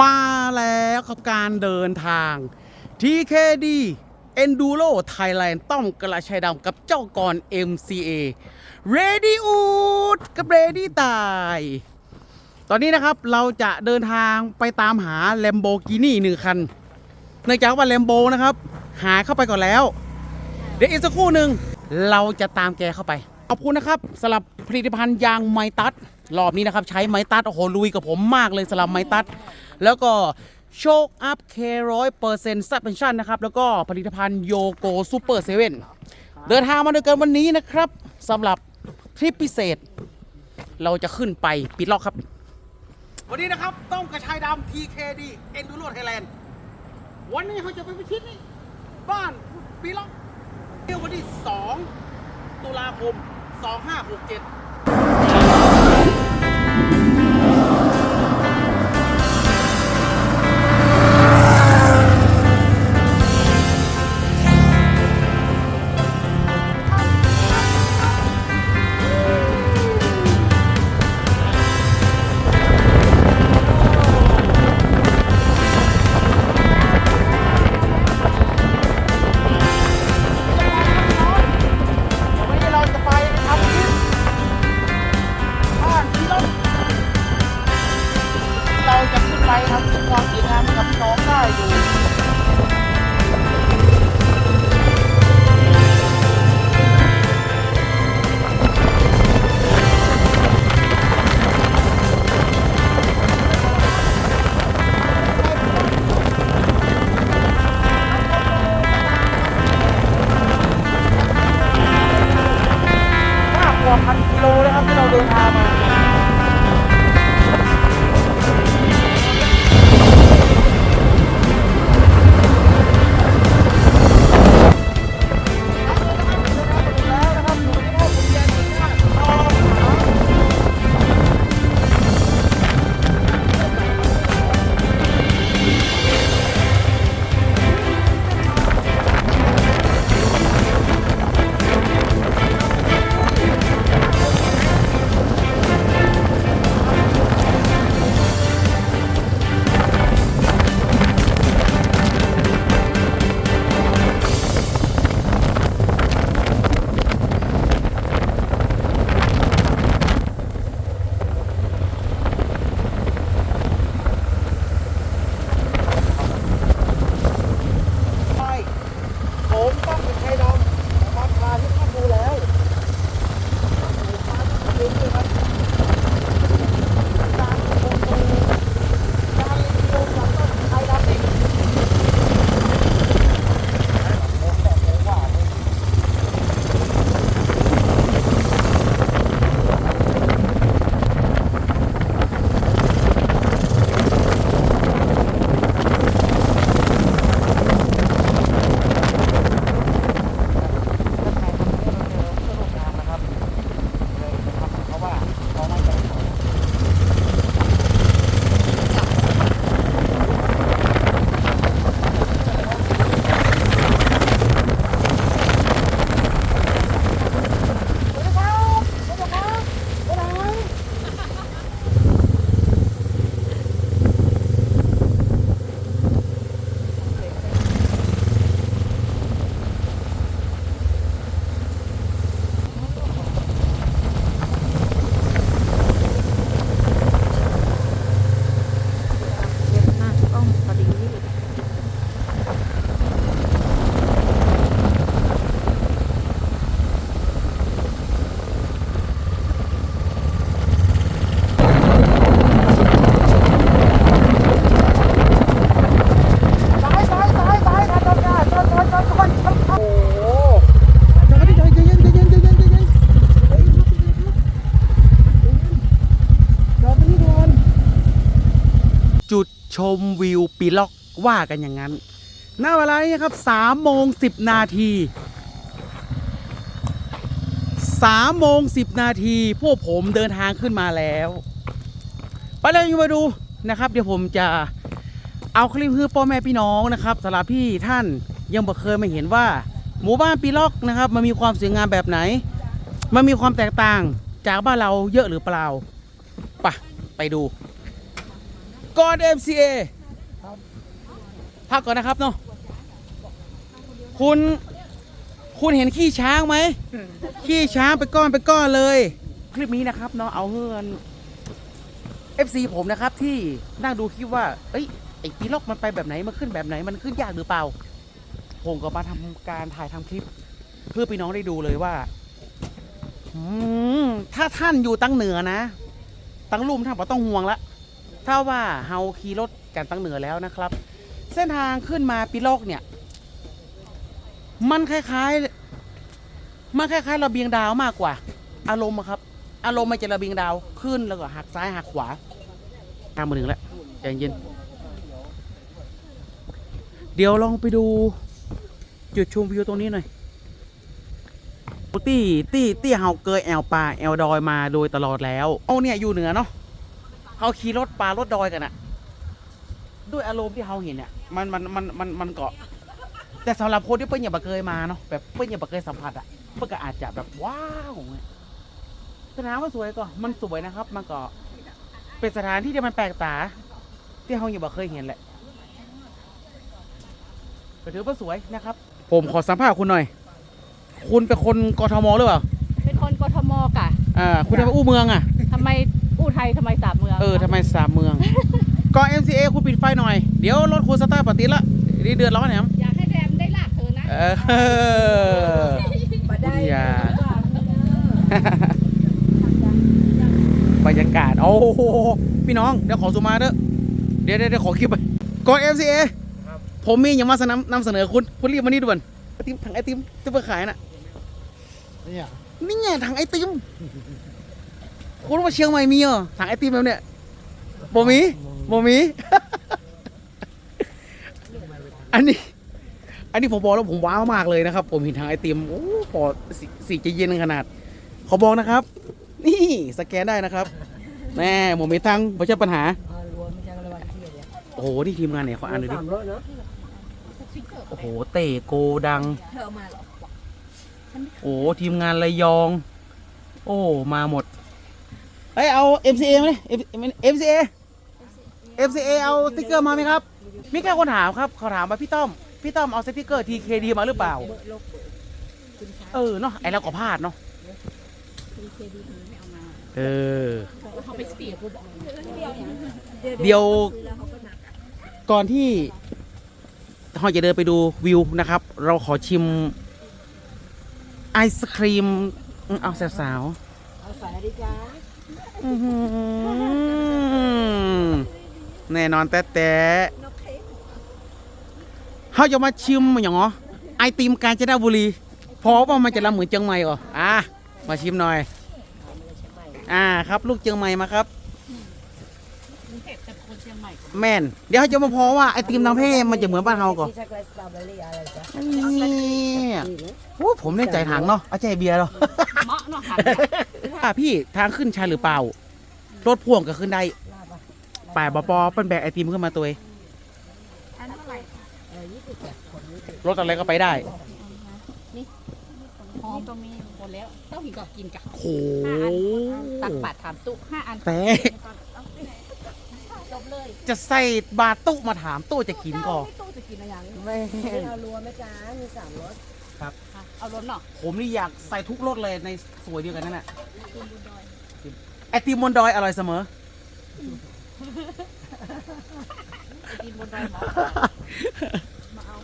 มาแล้วครับการเดินทาง TKD Enduro Thailand ต้อมกระชัยดำกับเจ้ากร MCA Ready อูดกับ Ready ตาย ตอนนี้นะครับเราจะเดินทางไปตามหา Lamborghini หนึ่งคัน เนื่องจากว่า Lambo นะครับ หายเข้าไปก่อนแล้ว เดี๋ยวอีกสักครู่หนึ่งเราจะตามแกเข้าไป ขอบคุณนะครับสำหรับผลิตภัณฑ์ยางไมตัส รอบนี้นะครับ ใช้ไม้ตัสโอ้โหลุยกับผมมากเลยสำหรับไม้ตัสแล้วก็โชคอัพเคร้อยเปอร์เซ็นต์ซับเพนชั่นนะครับ แล้วก็ผลิตภัณฑ์โยโกซูเปอร์เซเว่นเดินทางมาด้วยกันวันนี้นะครับสำหรับทริปพิเศษ เราจะขึ้นไปปิดล็อกครับ วันนี้นะครับ ต้องกระชายดำ TKD Enduro Thailand วันนี้เขาจะไปพิชิตนี่บ้านปีล็อกเที่ยววันที่ 2 ตุลาคม 2567 ชมวิวปีล็อกว่ากันอย่างนั้นหน้าเวลานี้ครับ3โมง10นาที3โมง10นาทีพวกผมเดินทางขึ้นมาแล้ว ไปเลยมาดูนะครับ เดี๋ยวผมจะเอาคลิปคือพ่อแม่พี่น้องนะครับสำหรับพี่ท่านยังบ่เคยมาเห็นว่า หมู่บ้านปีล็อกนะครับ มันมีความสวยงามแบบไหน มันมีความแตกต่างจากบ้านเราเยอะหรือเปล่าปะไปดู ก่อน MCA พักก่อนนะครับเนาะคุณคุณเห็นขี้ช้างไหม ขี้ช้างไปก้อนไปก้อนเลย คลิปนี้นะครับเนาะเอาเฮือน FC ผมนะครับที่นั่งดูคลิปว่า เอ้ยไอ้ปีล็อกมันไปแบบไหน มันขึ้นแบบไหน มันขึ้นยากหรือเปล่า ผมก็มาทำการถ่ายทำคลิป เพื่อพี่น้องได้ดูเลยว่าอืมถ้าท่านอยู่ตั้งเหนือนะ ตั้งลุ่มท่านก็ต้องห่วงละ ถ้าว่าเฮาขี่รถกันตั้งเหนือแล้วนะครับ เส้นทางขึ้นมาปีโลกเนี่ย มันคล้ายๆมันคล้ายๆระเบียงดาวมากกว่า อารมณ์ครับ อารมณ์มันจะระเบียงดาวขึ้นแล้วก็หักซ้ายหักขวา ตามมาถึงแล้วใจเย็นเดี๋ยวลองไปดูจุดชมวิวตรงนี้หน่อยตี้ตี้ตี้เฮาเกยแอลปลาแอลดอยมาโดยตลอดแล้ว เอาเนี่ยอยู่เหนือเนาะ เฮาขี่รถปลารถดอยกันอะด้วยอารมณ์ที่เฮาเห็นเนี่ยมันมันมันมันมันเกาะ แต่สำหรับคนที่เปิ้ลอย่าบเคยมาเนาะแบบเปิ้ลอย่าบเคยสัมผัสอะเปิ้ลก็อาจจะแบบว้าวเนี่ยสถานว่าสวยก็มันสวยนะครับ มันก็เป็นสถานที่ที่มันแปลกตา ที่เฮาอย่าบเคยเห็นแหละก็ถือว่าสวยนะครับ ผมขอสัมภาษณ์คุณหน่อย คุณเป็นคนกทมหรือเปล่าเป็นคนกทมกะอ่าคุณทำไมอู้เมืองอะทำไม อู้ไทยทำไมสามเมืองเออทำไมสามเมืองก่อน MCA คุณปิดไฟหน่อย เดี๋ยวรถคุณสตาร์ทปกติละนี่เดือดร้อนเนี่ยอยากให้แรมได้ลากเธอนะเออมาได้อย่าบรรยากาศ โอ้โห พี่น้อง เดี๋ยวขอซูมมาเด้อเดี๋ยวเดี๋ยวเดี๋ยวขอคลิปไปก่อน MCA ผมมีอย่างมาสนำนำเสนอคุณ คุณรีบมานี่ด่วนไอติมถังไอติมที่เปิดขายน่ะเนี่ยนี่ไงถังไอติม คุณว่าเชียงใหม่มีเหรอถังไอติมแบบเนี้ยบ่มีบ่มี อันนี้ อันนี้ผมบอกแล้วผมว้าวมากเลยนะครับ ผมเห็นถังไอติมโอ้พอสสีจะเย็นขนาด ขอบอกนะครับ นี่สแกนได้นะครับแน่ผมมีตังค์ไม่ใช่ปัญหารวมไม่ใช่ระหว่างที่เนี่ยโอ้โหนี่ทีมงานเนี่ยขออ่านหน่อยดิสามรถเนาะโอ้โหเตะโกดังเธอมาหรอโอ้ทีมงานระยอง โอ้มาหมด เฮ้ยเอา MCA มาดิ MCA MCA เอาสติ๊กเกอร์มาไหมครับ มีแค่คนถามครับเขาถามว่าพี่ต้อม พี่ต้อมเอาสติ๊กเกอร์ TKD มาหรือเปล่า เออเนาะไอเราก็พลาดเนาะเออเขาไปเสียกูบอกเดี๋ยวก่อนที่เราจะเดินไปดูวิวนะครับ เราขอชิมไอศครีมอืมเอาสาวๆเอาสายดิจ้า อื้อหือแน่นอนแต่แต่เขาจะมาชิมอย่างเหรอไอติมกาญจนบุรีพราะว่ามันจะละเหมือนเชียงใหม่เหรออะมาชิมหน่อย อ่าครับ ลูกเชียงใหม่มาครับแต่คนเชียงใหม่แม่น เดี๋ยวเขาจะมาพอว่าไอติมทางเพมันจะเหมือนบ้านเราก่อนช็อกโกแลตสตรอเบอรี่อะไรจ้ะนี่โอ้ผมเล่นใจถังเนาะเอาใจเบียร์เรอเหมาะเนาะค่ะ อะพี่ทางขึ้นชันหรือเปล่า รถพ่วงก็ขึ้นได้ลาบอะป่ายบปอเป็นแบกไอติมขึ้นมาตัวเองอันเท่าไหร่เออยี่สิบแปดคนยี่สิบรถอะไรก็ไปได้หอมก็มีหมดแล้วต้องหินก็กินกับโหตักบาทถามตุห้าอันแต่จบเลย จะใส่บาตุมาถามตู้จะกินก่อนไม่ตู้จะกินอะไรอย่างนี้ไม่เอารวมไหมจ้ามีสามรถ ครับเอารวเนาะผมนี่อยากใส่ทุกรถเลยในสวยเดียวกันนั่นแหละไอติมบนดอยอร่อยเสมอ ไอติมบนดอยหมอมาเอา